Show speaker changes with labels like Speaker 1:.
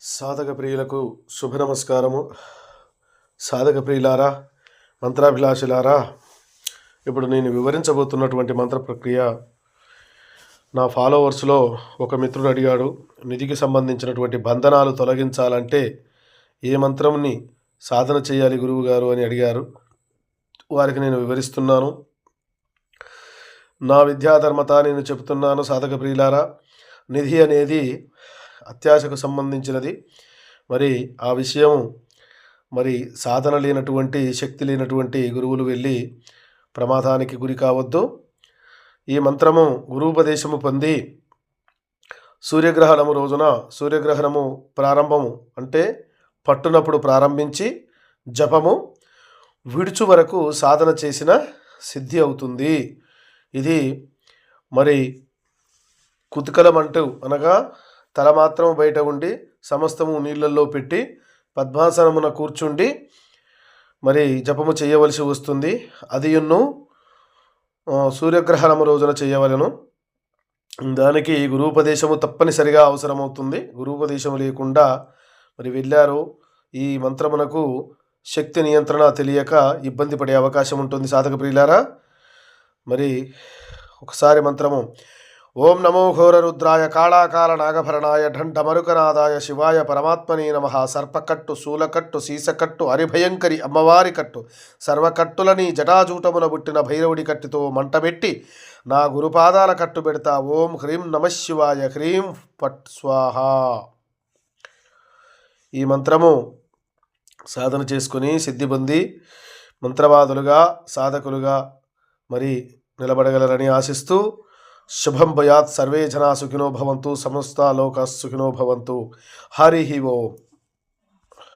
Speaker 1: సాధక ప్రియులకు శుభ నమస్కారము సాధక ప్రియులారా మంత్రాభిలాషులారా ఇప్పుడు నేను వివరించబోతున్నటువంటి మంత్ర ప్రక్రియ నా ఫాలోవర్స్లో ఒక మిత్రుడు అడిగాడు నిధికి సంబంధించినటువంటి బంధనాలు తొలగించాలంటే ఏ మంత్రంని సాధన చేయాలి గురువు గారు అని అడిగారు. వారికి నేను వివరిస్తున్నాను. నా విద్యాధర్మత నేను చెబుతున్నాను సాధక ప్రియులారా నిధి అనేది అత్యాశకు సంబంధించినది. మరి ఆ విషయం మరి సాధన లేనటువంటి శక్తి లేనటువంటి గురువులు వెళ్ళి ప్రమాదానికి గురి కావద్దు. ఈ మంత్రము గురూపదేశము పొంది సూర్యగ్రహణము రోజున సూర్యగ్రహణము ప్రారంభము అంటే పట్టునప్పుడు ప్రారంభించి జపము విడుచు వరకు సాధన చేసిన సిద్ధి అవుతుంది. ఇది మరి కుతుకలం అంటూ అనగా తల మాత్రం బయట ఉండి సమస్తము నీళ్ళల్లో పెట్టి పద్మాసనమున కూర్చుండి మరి జపము చేయవలసి వస్తుంది. అదియున్ను ఎన్నో సూర్యగ్రహణము రోజున చేయవలను. దానికి గురూపదేశము తప్పనిసరిగా అవసరమవుతుంది. గురూపదేశము లేకుండా మరి వెళ్ళారు. ఈ మంత్రమునకు శక్తి నియంత్రణ తెలియక ఇబ్బంది పడే అవకాశం ఉంటుంది. సాధక ప్రియులారా మరి ఒకసారి మంత్రము ఓం నమో ఘోరరుద్రాయ కాళాకాల నాగభరణాయ ఢంఢ మరుకనాదాయ శివాయ పరమాత్మనే నమ. సర్పకట్టు శూలకట్టు సీసకట్టు అరిభయంకరి అమ్మవారి కట్టు. సర్వకట్టులని జటాజూటమున పుట్టిన భైరవుడి కట్టుతో మంటబెట్టి నా గురుపాదాల కట్టు పెడతా ఓం హ్రీం నమ శివాయ హ్రీం పట్ స్వాహ. ఈ మంత్రము సాధన చేసుకుని సిద్ధి పొంది మంత్రవాదులుగా సాధకులుగా మరి నిలబడగలరని ఆశిస్తూ शुभम भूयात सर्वे जना सुखिनो भवन्तु समस्ता लोका सुखिनो भवन्तु। हरि ही वो